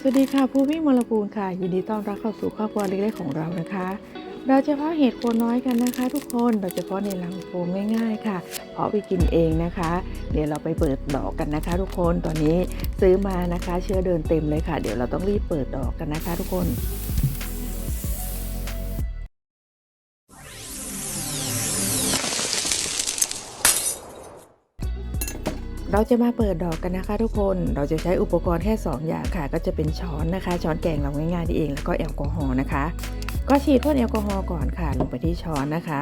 สวัสดีค่ะผู้วิ่มลภูลค่ะ ยินดีต้อนรับเข้าสู่ครอบครัวเล็กๆของเรานะคะ เราจะเพาะเห็ดโคนน้อยกันนะคะ ทุกคนเราจะเพาะในลังโฟมง่าย ๆ ค่ะ เพาะไปกินเองนะคะ เดี๋ยวเราไปเปิดดอกกันนะคะ ทุกคนตอนนี้ซื้อมานะคะ เชื้อเดินเต็มเลยค่ะ เดี๋ยวเราต้องรีบเปิดดอกกันนะคะ ทุกคน เราจะมาเปิดดอกกันนะคะทุกคน เราจะใช้อุปกรณ์แค่ 2 อย่างค่ะ ก็จะเป็นช้อนนะคะ ช้อนแกงเราง่ายๆนี่เอง แล้วก็แอลกอฮอล์นะคะ ก็ฉีดพ่นแอลกอฮอล์ก่อนค่ะ ลงไปที่ช้อนนะคะ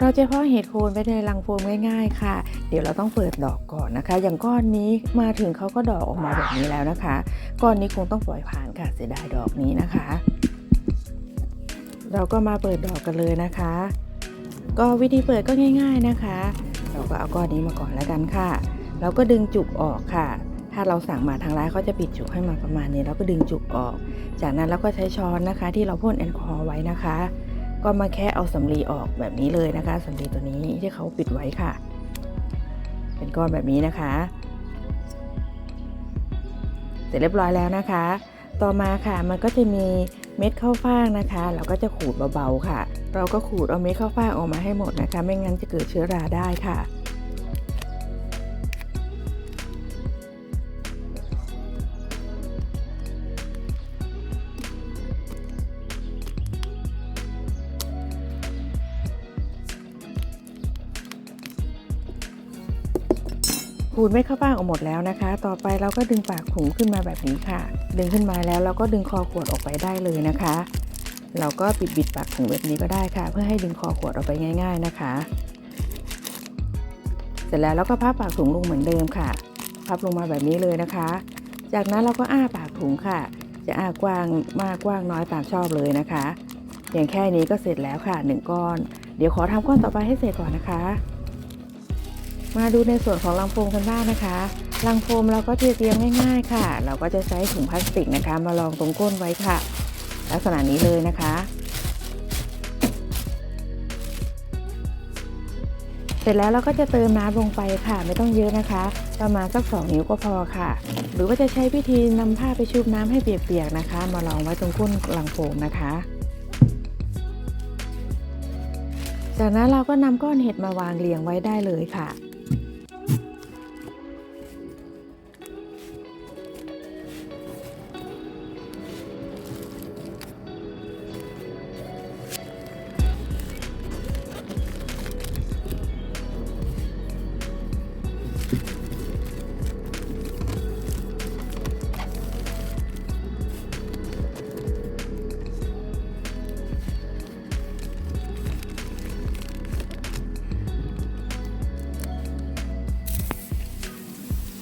เราจะเพาะเห็ดโคนไว้ในรังโฟมง่าย ๆ ค่ะ เดี๋ยวเราต้องเปิดดอกก่อนนะคะ อย่างก้อนนี้มาถึงเขาก็ดอกออกมาแบบนี้แล้วนะคะ ก้อนนี้คงต้องปล่อยผ่านค่ะ เสียดายดอกนี้นะคะ เราก็มาเปิดดอกกันเลยนะคะ ก็วิธีเปิดก็ง่าย ๆนะคะ เราก็เอาก้อนนี้มาก่อนแล้วกันค่ะ เราก็ดึงจุกออกค่ะ ถ้าเราสั่งมาทางร้านเขาจะปิดจุกให้มาประมาณนี้เราก็ดึงจุกออก จากนั้นเราก็ใช้ช้อนนะคะ ที่เราพ่นแอลกอฮอล์ไว้นะคะ ก็มาแค่เอาสำลีออกแบบนี้เลยนะคะสำลีตัวนี้ที่เขาปิดไว้ค่ะ เป็นก้อนแบบนี้นะคะ เสร็จเรียบร้อยแล้วนะคะ ต่อมาค่ะมันก็จะมีเม็ดข้าวฟ่างนะคะ เราก็จะขูดเบาๆค่ะ เราก็ขูดเอาเม็ดข้าวฟ่างออกมาให้หมดนะคะ ไม่งั้นจะเกิดเชื้อราได้ค่ะ ขูดเม็ดข้าวฟ่างออกหมดแล้วนะคะ ต่อไปเราก็ดึงปากถุงขึ้นมาแบบนี้ค่ะ ดึงขึ้นมาแล้วเราก็ดึงคอขวดออกไปได้เลยนะคะ เราก็ปิดบิดปากถุงแบบนี้ก็ได้ค่ะ เพื่อให้ดึงคอขวดออกไปง่าย ๆนะคะ เสร็จแล้วเราก็พับปากถุงลงเหมือนเดิมค่ะ พับลงมาแบบนี้เลยนะคะ จากนั้นเราก็อ้าปากถุงค่ะ จะอ้ากว้างมากกว้างน้อยตามชอบเลยนะคะเพียงแค่นี้ก็เสร็จแล้วค่ะหนึ่งก้อน เดี๋ยวขอทำก้อนต่อไปให้เสร็จก่อนนะคะ มาดูในส่วนของลังโฟมกันบ้างนะคะลังโฟมเราก็จะเตรียมง่ายๆค่ะ เราก็จะใช้ถุงพลาสติกนะคะ มารองตรงก้นไว้ค่ะ ลักษณะนี้เลยนะคะ เสร็จแล้วเราก็จะเติมน้ำลงไปค่ะ ไม่ต้องเยอะนะคะ ประมาณสัก2นิ้วก็พอค่ะ หรือว่าจะใช้วิธีนำผ้าไปชุบน้ำให้เปียกๆนะคะ มารองไว้ตรงก้นลังโฟมนะคะจากนั้นเราก็นำก้อนเห็ดมาวางเรียงไว้ได้เลยค่ะ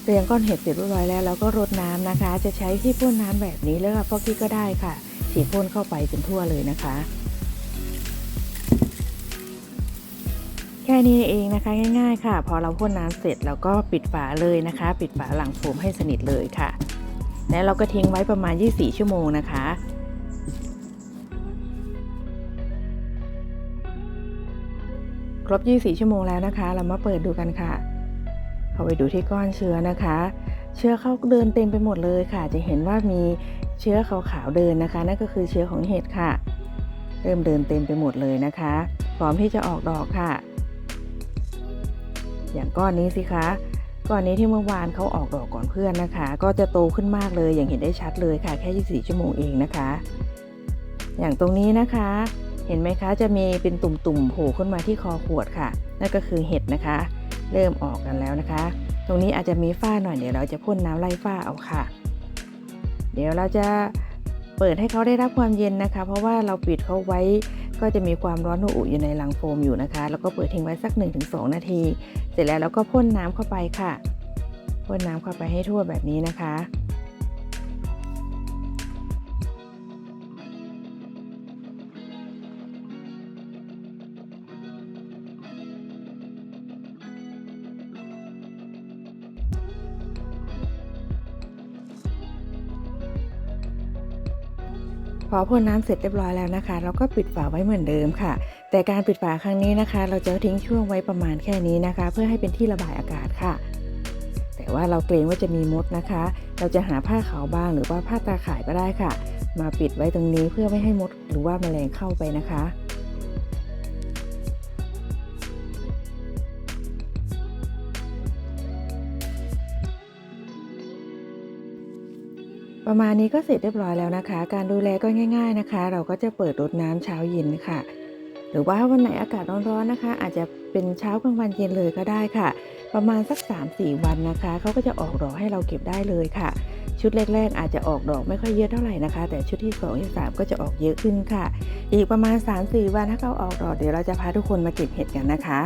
เรียงก้อนเห็ดเสร็จเรียบร้อยแล้วเราก็รดน้ำนะคะ จะใช้ที่พ่นน้ำแบบนี้แล้วก็ฟอกกี้ก็ได้ค่ะ ฉีดพ่นเข้าไปจนทั่วเลยนะคะ แค่นี้เองนะคะง่าย ๆ ค่ะ พอเราพ่นน้ำเสร็จเราก็ปิดฝาเลยนะคะ ปิดฝาหลังโฟมให้สนิทเลยค่ะ แล้วเราก็ทิ้งไว้ประมาณ 24 ชั่วโมงนะคะครบ 24 ชั่วโมงแล้วนะคะ เรามาเปิดดูกันค่ะ เข้าไปดูที่ก้อนเชื้อนะคะ เชื้อเขาเดินเต็มไปหมดเลยค่ะ จะเห็นว่ามีเชื้อขาวๆเดินนะคะ นั่นก็คือเชื้อของเห็ดค่ะ เริ่มเดินเต็มไปหมดเลยนะคะ พร้อมที่จะออกดอกค่ะ อย่างก้อนนี้สิคะก้อนนี้ที่เมื่อวานเขาออกดอกก่อนเพื่อนนะคะ ก็จะโตขึ้นมากเลยอย่างเห็นได้ชัดเลยค่ะ แค่ 24 ชั่วโมงเองนะคะ อย่างตรงนี้นะคะ เห็นไหมคะจะมีเป็นตุ่มๆโผล่ขึ้นมาที่คอขวดค่ะ นั่นก็คือเห็ดนะคะ เริ่มออกกันแล้วนะคะ ตรงนี้อาจจะมีฝ้าหน่อยเดี๋ยวเราจะพ่นน้ำไล่ฝ้าเอาค่ะ เดี๋ยวเราจะเปิดให้เขาได้รับความเย็นนะคะ เพราะว่าเราปิดเขาไว้ก็จะมีความร้อนอุอยู่ในลังโฟมอยู่นะคะ แล้วก็เปิดทิ้งไว้สัก 1-2 นาที เสร็จแล้วเราก็พ่นน้ำเข้าไปค่ะ พ่นน้ำเข้าไปให้ทั่วแบบนี้นะคะ พอพ่นน้ำเสร็จเรียบร้อยแล้วนะคะ เราก็ปิดฝาไว้เหมือนเดิมค่ะ แต่การปิดฝาครั้งนี้นะคะ เราจะทิ้งช่วงไว้ประมาณแค่นี้นะคะ เพื่อให้เป็นที่ระบายอากาศค่ะ แต่ว่าว่าเราเกรงว่าจะมีมดนะคะ เราจะหาผ้าขาวบางหรือว่าผ้าตาข่ายก็ได้ค่ะ มาปิดไว้ตรงนี้เพื่อไม่ให้มดหรือว่าแมลงเข้าไปนะคะ ประมาณนี้ก็เสร็จเรียบร้อยแล้วนะคะ การดูแลก็ง่าย ๆนะคะ เราก็จะเปิดรดน้ำเช้าเย็นค่ะ หรือว่าวันไหนอากาศร้อนๆนะคะ อาจจะเป็นเช้ากลางวันเย็นเลยก็ได้ค่ะ ประมาณสัก 3-4 วันนะคะเขาก็จะออกดอกให้เราเก็บได้เลยค่ะ ชุดแรกๆ อาจจะออกดอกไม่ค่อยเยอะเท่าไหร่นะคะ แต่ชุดที่2ที่3ก็จะออกเยอะขึ้นค่ะ อีกประมาณ 3-4 วันถ้าเขาออกดอกเดี๋ยวเราจะพาทุกคนมาเก็บเห็ดกันนะคะ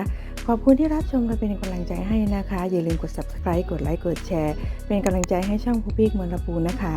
ขอบคุณที่รับชมและเป็นกำลังใจให้นะคะ อย่าลืมกด subscribe กดไลค์กดแชร์ เป็นกำลังใจให้ช่องพูปี้มืองลำพูนนะคะ